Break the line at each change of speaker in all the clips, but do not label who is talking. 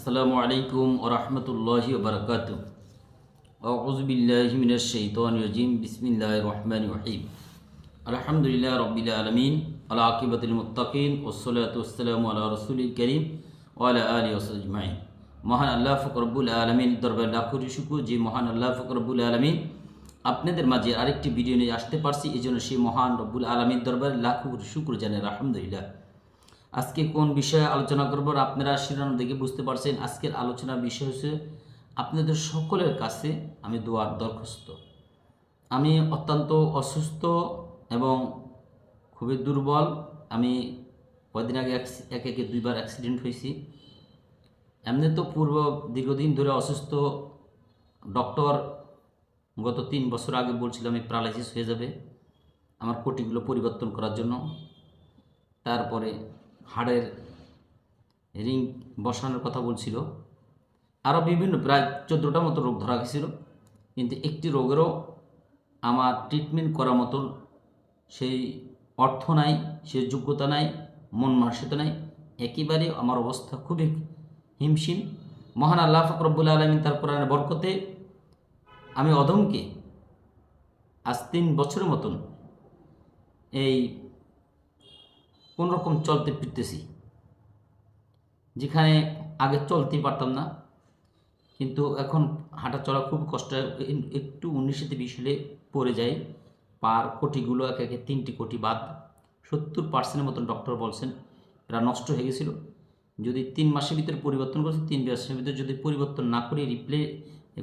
আসসালামু আলাইকুম ওরহমতুল্লাহি ওবরকাত আউজবিল্লাহি মিনাশ শাইতানির রাজিম। বিসমিল্লাহির রহমানির রহিম। আলহামদুলিল্লাহ রব্বিল আলামিন। আলা আকিবাতুল মুত্তাকিন। ওসসালাতু ওয়াসসালামু আলা রাসূলিল কারীম ওয়া আলা আলিহি মহান আল্লাহ ফকরবুল আলমিন, দরবার লাখো শুকুর। যে মহান আল্লাহ ফকরবুল আলমিন আপনাদের মাঝে আরেকটি ভিডিও নিয়ে আসতে পারছি। এই জন্য সেই মহান রব্বুল আলমীর দরবার লাখো শুকুর জানেন আলহামদুলিল্লাহ। আজকে কোন বিষয়ে আলোচনা করব? আপনারা শিরোনাম দেখে বুঝতে পারছেন। আজকের আলোচনার বিষয় হচ্ছে, আপনাদের সকলের কাছে আমি দোয়ার দরখাস্ত। আমি অত্যন্ত অসুস্থ এবং খুবই দুর্বল। আমি কদিন আগে এক, একে দুইবার অ্যাক্সিডেন্ট হয়েছি। এমনি তো পূর্ব দীর্ঘদিন ধরে অসুস্থ ডক্টর গত তিন বছর আগে বলছিল আমি প্যারালাইসিস হয়ে যাবে। আমার কোটিগুলো পরিবর্তন করার জন্য। তারপরে হাড়ের রিং বসানোর কথা বলছিল। আরও বিভিন্ন, প্রায় চোদ্দোটা মতো রোগ ধরা গেছিল। কিন্তু একটি রোগেরও আমার ট্রিটমেন্ট করার মতন সেই অর্থ নাই, সেই যোগ্যতা নাই, মন মানসিকতা নাই। একেবারে আমার অবস্থা খুবই হিমশিম। মহান আল্লাহ ফকরবুল আলমিন তার কোরআনের বরকতে আমি অধমকে আজ তিন বছরের মতন এই কোনোরকম চলতে ফিরতেছি। যেখানে আগে চলতেই পারতাম না। কিন্তু এখন হাঁটা চলা খুব কষ্ট একটু উনিশিতে বিশ হলে পড়ে যায় পার কোটিগুলো এক একে তিনটি কোটি বাদ সত্তর পার্সেন্টের মতন ডক্টর বলছেন, এরা নষ্ট হয়ে গেছিল। যদি তিন মাসের ভিতরে পরিবর্তন করছে, তিন মাসের ভিতরে যদি পরিবর্তন না করি, রিপ্লে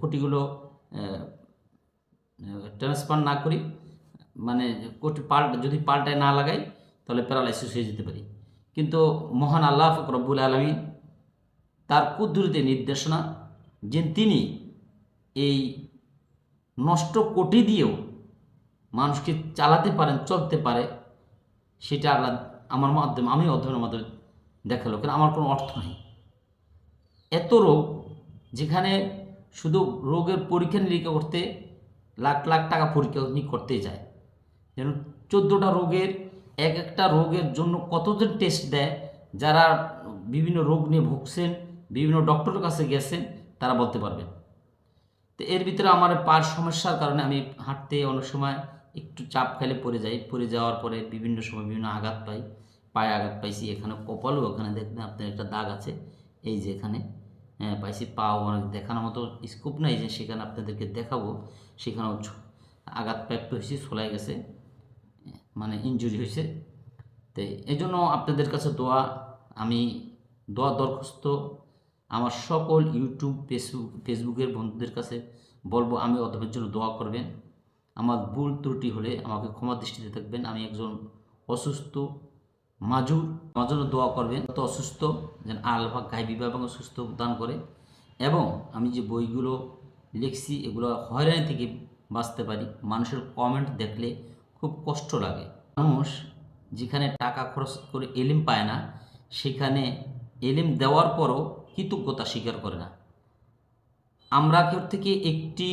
কোটিগুলো ট্রান্সফার না করি মানে কোটি পাল্টা, যদি পাল্টায় না লাগাই তাহলে প্যারালাইসিস হয়ে যেতে পারি। কিন্তু মহান আল্লাহ রব্বুল আলমী তার কুদরতে নির্দেশনা যে তিনি এই নষ্ট কোটি দিয়েও মানুষকে চালাতে পারেন, চলতে পারে, সেটা আল্লাহ আমার মাধ্যমে আমি অধ্যয়নের মাধ্যমে দেখাল। কারণ আমার কোনো অর্থ নেই। এত রোগ যেখানে শুধু রোগের পরীক্ষা নিরীক্ষা করতে লাখ লাখ টাকা পরীক্ষা করতে যায়। যেন চোদ্দোটা রোগের এক একটা রোগের জন্য কতজন টেস্ট দেয়? যারা বিভিন্ন রোগ নিয়ে ভুগছেন, বিভিন্ন ডক্টরের কাছে গেছেন, তারা বলতে পারবেন। তো এর ভিতরে আমার পার সমস্যার কারণে আমি হাঁটতে অনেক সময় একটু চাপ খেলে পড়ে যাই। পড়ে যাওয়ার পরে বিভিন্ন সময় বিভিন্ন আঘাত পাই। পায়ে আঘাত পাইছি, এখানে কপালও ওখানে দেখবেন আপনার একটা দাগ আছে। এই যে এখানে হ্যাঁ পাইছি পাও অনেক দেখানোর মতো স্কোপ নাই যে সেখানে আপনাদেরকে দেখাবো। সেখানেও আঘাত প্রাপ্ত হয়েছি সোলাই গেছে। মানে ইনজুরি হয়েছে তো এই জন্য আপনাদের কাছে দোয়া, আমি দোয়া দরখাস্ত আমার সকল ইউটিউব ফেসবুক ফেসবুকের বন্ধুদের কাছে বলব, আমি অধমের জন্য দোয়া করবেন। আমার ভুল ত্রুটি হলে আমাকে ক্ষমা দৃষ্টিতে থাকবেন। আমি একজন অসুস্থ, মাজুর, আমার জন্য দোয়া করবেন। তো অসুস্থ, যেন আলফা গাইবি এবং সুস্থ দান করে। এবং আমি যে বইগুলো লিখছি, এগুলো হয়রানি থেকে বাঁচতে পারি। মানুষের কমেন্ট দেখলে খুব কষ্ট লাগে। মানুষ যেখানে টাকা খরচ করে এলিম পায় না, সেখানে এলিম দেওয়ার পরও কৃতজ্ঞতা স্বীকার করে না। আমরা কেউ থেকে একটি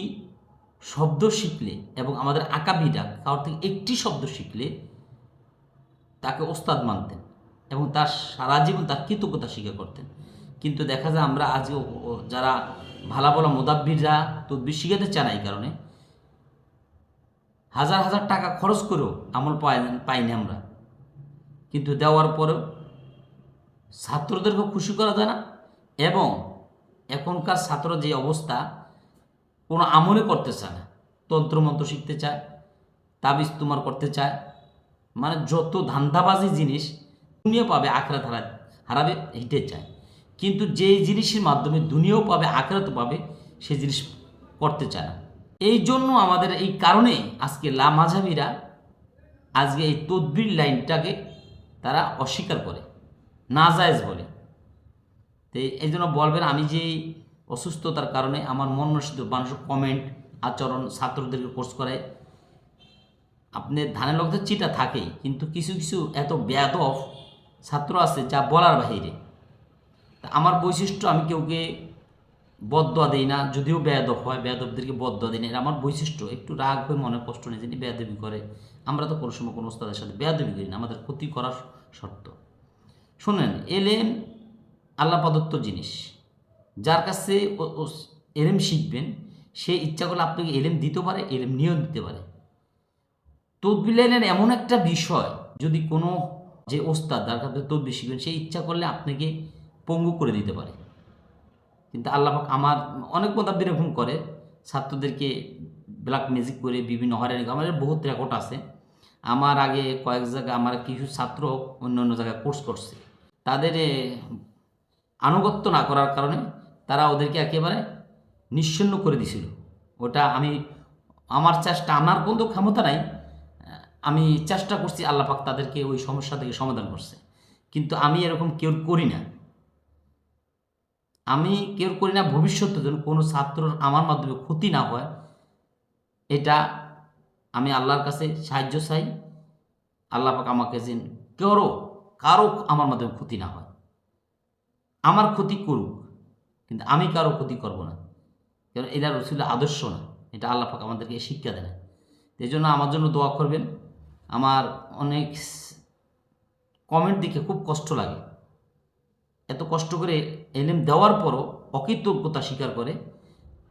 শব্দ শিখলে এবং আমাদের আঁকাবিটা কারোর থেকে একটি শব্দ শিখলে তাকে ওস্তাদ মানতেন এবং তার সারা জীবন তার কৃতজ্ঞতা স্বীকার করতেন। কিন্তু দেখা যায় আমরা আজও যারা ভালা বলা মোদাব্বিররা, তদ্বির শিখাতে চান এই কারণে হাজার হাজার টাকা খরচ করেও আমল পাই পাইনি আমরা। কিন্তু দেওয়ার পরেও ছাত্রদেরকে খুশি করা যায় না এবং এখনকার ছাত্র যে অবস্থা, কোনো আমলে করতে চায় না। তন্ত্রমন্ত্র শিখতে চায়, তাবিজ তোমার করতে চায় মানে যত ধান্দাবাজি জিনিস দুনিয়া পাবে আখড়াত হারা হারাবে, এইটাই চায়। কিন্তু যেই জিনিসের মাধ্যমে দুনিয়াও পাবে আখড়াত পাবে সেই জিনিস করতে চায় না। এই জন্য আমাদের এই কারণে আজকে লামাঝাবিরা আজকে এই তদ্বির লাইনটাকে তারা অস্বীকার করে, নাজায়েজ বলে। তো এই জন্য বলবেন, আমি যে অসুস্থতার কারণে আমার মন নষ্ট মানুষের কমেন্ট আচরণ, ছাত্রদেরকে কোর্স করায়, আপনি ধানের লোকদের চিটা থাকেই, কিন্তু কিছু কিছু এত ব্যাদব ছাত্র আছে যা বলার বাহিরে। তা আমার বৈশিষ্ট্য আমি কেউকে বদয়া দিই না, যদিও বেয়াদব হয় বেয়াদবদেরকে বদয়া দিই না এটা আমার বৈশিষ্ট্য। একটু রাগ হয়ে মনে কষ্ট নেই যিনি বেয়াদবি করে। আমরা তো কোনো সময় কোনো ওস্তাদের সাথে বেয়াদবি করি না, আমাদের ক্ষতি করার শর্ত। শোনেন এলেন আল্লাহ প্রদত্ত জিনিস। যার কাছে এলেম শিখবেন, সে ইচ্ছা করলে আপনাকে এলেম দিতে পারে, এলেম নিয়েও দিতে পারে। তদবির লাইনের এমন একটা বিষয়, যদি কোনো যে ওস্তাদ যার কাছে তদবির শিখবেন, সে ইচ্ছা করলে আপনাকে পঙ্গু করে দিতে পারে। কিন্তু আল্লাপাক আমার অনেক মতাব্দ এরকম করে, ছাত্রদেরকে ব্ল্যাক ম্যাজিক করে বিভিন্ন হয়রানি করে। আমাদের বহুত রেকর্ড আছে। আমার আগে কয়েক জায়গায় আমার কিছু ছাত্র অন্য অন্য জায়গায় কোর্স করছে। তাদের আনুগত্য না করার কারণে তারা ওদেরকে একেবারে নিশ্চিন্ন করে দিছিল। ওটা আমি, আমার চেষ্টা, আমার কোনো ক্ষমতা নাই, আমি চেষ্টা করছি আল্লাহ পাক তাদেরকে ওই সমস্যা থেকে সমাধান করছে। কিন্তু আমি এরকম কেউ করি না। আমি কেউ করি না, ভবিষ্যতে যেন কোনো ছাত্রর আমার মাধ্যমে ক্ষতি না হয়, এটা আমি আল্লাহর কাছে সাহায্য চাই। আল্লাহ পাক আমাকে যেন কারও কারও আমার মাধ্যমে ক্ষতি না হয়। আমার ক্ষতি করুক, কিন্তু আমি কারও ক্ষতি করব না। কারণ এটা রসুলের আদর্শ না, এটা আল্লাহ পাক আমাদেরকে শিক্ষা দেয় এই জন্য আমার জন্য দোয়া করবেন। আমার অনেক কমেন্ট দেখে খুব কষ্ট লাগে। এত কষ্ট করে এলেম দেওয়ার পরও অকৃতজ্ঞতা স্বীকার করে।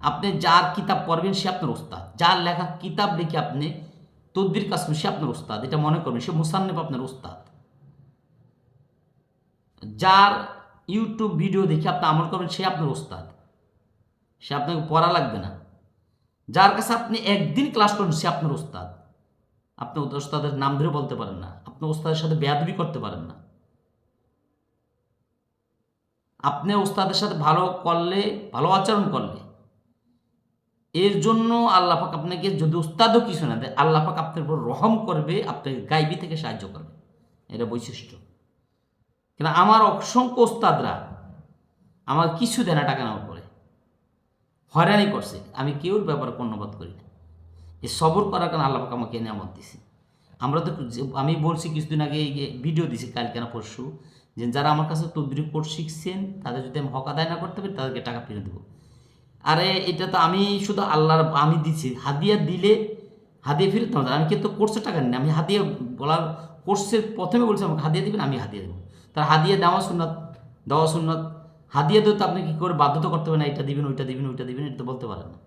আপনি যার কিতাব পড়বেন সে আপনার ওস্তাদ। যার লেখা কিতাব লিখে আপনি তদ্বির করবেন সে আপনার ওস্তাদ। এটা মনে করবেন, সে মুসান্নেব আপনার ওস্তাদ। যার ইউটিউব ভিডিও দেখে আপনি আমল করবেন সে আপনার ওস্তাদ। সে আপনাকে পড়া লাগবে না। যার কাছে আপনি একদিন ক্লাস করবেন সে আপনার ওস্তাদ। আপনি ওস্তাদের নাম ধরে বলতে পারেন না। আপনি ওস্তাদের সাথে বেয়াদবি করতে পারেন না। আপনি ওস্তাদের সাথে ভালো করলে, ভালো আচরণ করলে, এর জন্য আল্লাহ পাক আপনাকে যদি উস্তাদও কিছু না দেয়, আল্লাহ পাক আপনার উপর রহম করবে, আপনাকে গাইবি থেকে সাহায্য করবে। এটা বৈশিষ্ট্য। কিন্তু আমার অসংখ্য ওস্তাদরা আমার কিছু দেয় না টাকা নেওয়ার পরে। হয়রানি করছে। আমি কেউর ব্যাপারে কর্ণপাত করি না। এই সবর করার কারণে আল্লাহ পাক আমাকে নিয়ামত দিছে। আমরা তো আমি বলছি কিছুদিন আগে ভিডিও দিছি, কালকে না পরশু। যে যারা আমার কাছে তদ্বির কোর্স শিখছেন, তাদের যদি আমি হক আদায় না করতে পারি, তাদেরকে টাকা ফিরে দেবো। আরে, এটা তো আমি শুধু আল্লাহর, আমি দিচ্ছি হাদিয়া দিলে হাদিয়া ফিরত না আমি কিন্তু কোর্সের টাকা নিই। আমি হাদিয়া বলার কোর্সের প্রথমে বলছি, আমাকে হাদিয়া দিবেন, আমি হাদিয়া দেবো। তার হাদিয়া দেওয়া সুন্নত দেওয়া সুন্নত। হাদিয়া তো আপনি কী করে বাধ্যতা করতে হবে না, এটা দিবেন, ওইটা দিবেন ওইটা দিবেন, এটা তো বলতে পারেন না।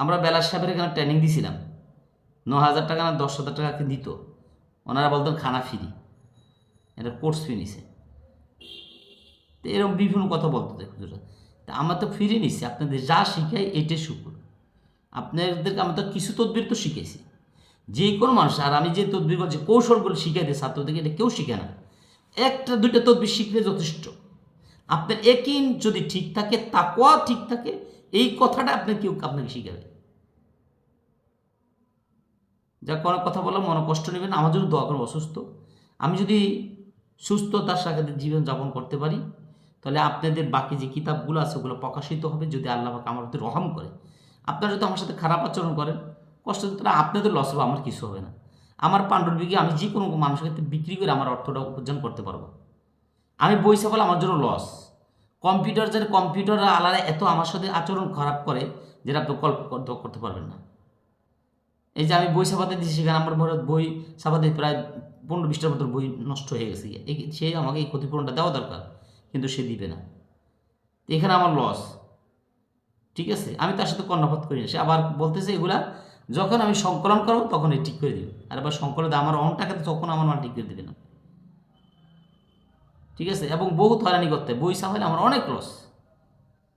আমরা বেলার সাহেবের এখানে ট্রেনিং দিছিলাম। ন হাজার টাকা না দশ হাজার টাকা দিত। ওনারা বলতেন, খানা ফ্রি এটা কোর্স ফি নিছে। তো এরকম বিভিন্ন কথা বলতো হুজুরা তা আমরা তো ফিরে নিছি, আপনাদের যা শিখাই এটাই শুকুর। আপনাদেরকে আমরা তো কিছু তদবির তো শিখেছি যে কোনো মানুষ, আর আমি যে তদবির করছি কৌশলগুলো শিখাই দিই ছাত্রদেরকে, এটা কেউ শিখে না। একটা, দুইটা তদবির শিখলে যথেষ্ট। আপনার একিন যদি ঠিক থাকে তাকোয়া ঠিক থাকে, এই কথাটা আপনার কেউ আপনাকে শিখাবে। যা কোনো কথা বললাম মনে কষ্ট নেবেন, আমার জন্য দোয়া করব অসুস্থ। আমি যদি সুস্থতার সাথে জীবন যাপন করতে পারি। তাহলে আপনাদের বাকি যে কিতাবগুলো আছে, ওগুলো প্রকাশিত হবে যদি আল্লাহ পাক আমার প্রতি রহম করে। আপনারা যদি আমার সাথে খারাপ আচরণ করেন, কষ্ট তাহলে আপনাদের লস হবে, আমার কিছু হবে না। আমার পাণ্ডুলিপিকে আমি যে কোনো মানুষের ক্ষেত্রে বিক্রি করে আমার অর্থটা উপার্জন করতে পারব। আমি বই ছাপালে আমার জন্য লস কম্পিউটার যারা কম্পিউটার আলাদা এত আমার সাথে আচরণ খারাপ করে, যেটা আপনি কল্প করতে পারবেন না। এই যে আমি বই ছাপাতে দিচ্ছি সেখানে আমার মনে বই ছাপাতে প্রায় পনেরো বিশটার মতো বই নষ্ট হয়ে গেছে। সে আমাকে এই ক্ষতিপূরণটা দেওয়া দরকার, কিন্তু সে দিবে না। এখানে আমার লস ঠিক আছে? আমি তার সাথে কর্ণপাত করি না। সে আবার বলতেছে এগুলা, যখন আমি সংকলন করব তখন এই ঠিক করে দিবে। আর এবার সংকলন আমার অন টাকাতে তখন আমার মাল ঠিক করে দেবে না। ঠিক আছে? এবং বহুত হয়রানি করতে। বই ছাপালে আমার অনেক লস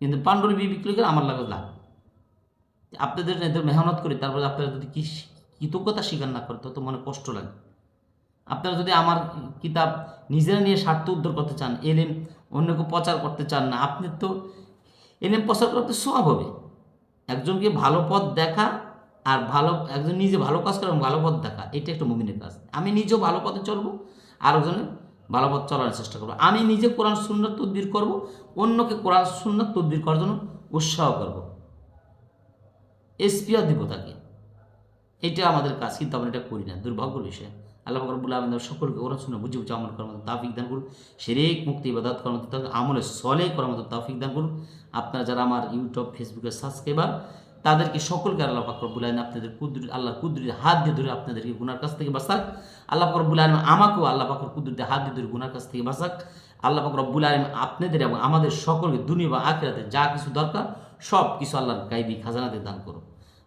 কিন্তু পাণ্ডুলিপি বিক্রি করে আমার লাগে লাভ। আপনাদের এত মেহনত করি, তারপরে আপনারা যদি কি কৃতজ্ঞতা স্বীকার না করে তত মনে কষ্ট লাগে। আপনারা যদি আমার কিতাব নিজেরা নিয়ে স্বার্থ উদ্ধার করতে চান, এলেম অন্যকে প্রচার করতে চান না, আপনি তো এলেম প্রচার করতে সব হবে। একজনকে ভালো পথ দেখা আর ভালো, একজন নিজে ভালো কাজ করে ভালো পথ দেখা, এটা একটা মুমিনের কাজ। আমি নিজেও ভালো পথে চলবো আর একজনের ভালো পথ চলার চেষ্টা করব। আমি নিজে কোরআন সুন্নত তদ্বির করব, অন্যকে কোরআন সুন্নত তদ্বির করার জন্য উৎসাহ করব। এসপিও দিব তাকে। এটা আমাদের কাজ, কিন্তু আমরা এটা করি না, দুর্ভাগ্যের বিষয়। আল্লাহ রব্বুল আমাদের সকলকে ওরা শুনে বুঝে বুঝে আমল করার মতো তাফিক দান করুন সেরেক মুক্তি, ইবাদত করার মতো আমলে সলে করার মতো তাফিক দান করুন আপনারা যারা আমার ইউটিউব ফেসবুকে সাবস্ক্রাইবার, তাদেরকে সকলকে আল্লাহ বাকর ফাকরবুল আলম আপনাদের কুদরি আল্লাহর কুদরির হাত দিয়ে ধরে আপনাদেরকে গুনার কাছ থেকে বাঁচাক। আল্লাহ ফাকরবুল আলম আমাকেও আল্লাহ ফাকর কুদরিতে হাত দিয়ে ধরে গুনার কাছ থেকে বাঁচাক। আল্লাহ পাক রব্বুল আলম আপনাদের এবং আমাদের সকলকে দুনিয়া বা আখেরাতে যা কিছু দরকার সব কিছু আল্লাহর গাইবি খাজানাতে দান করুন